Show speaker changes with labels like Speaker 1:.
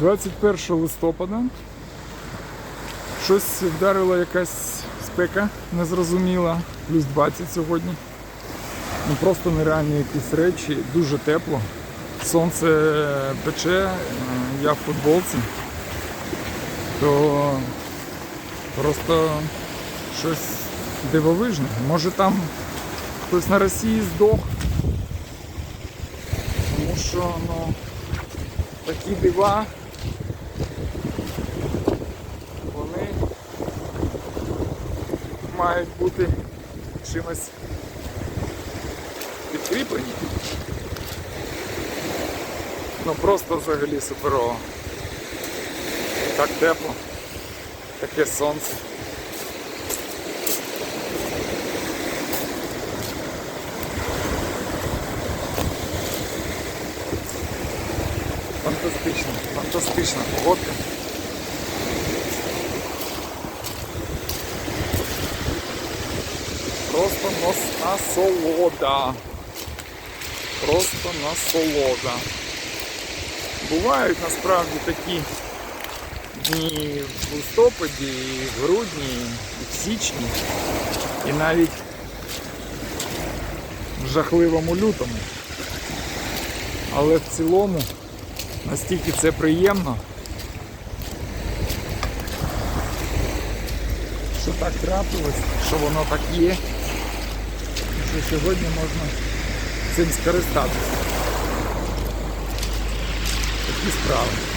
Speaker 1: 21 листопада. Щось вдарила якась спека незрозуміла, плюс 20 сьогодні. Ну просто нереальні якісь речі, дуже тепло. Сонце пече, е, я в футболці, то просто щось дивовижне. Може там хтось на Росії здох. Тому що ну, такі дива мають бути чимось підкріплені. Ну просто взагалі суперово. Так тепло, таке сонце. Фантастично, фантастична погодка. Просто насолода. Просто насолода. Бувають насправді такі дні в листопаді, і в грудні, і в січні, і навіть в жахливому лютому. Але в цілому настільки це приємно, що так трапилось, що воно так є, що сьогодні можна цим скористатися. Такі справи.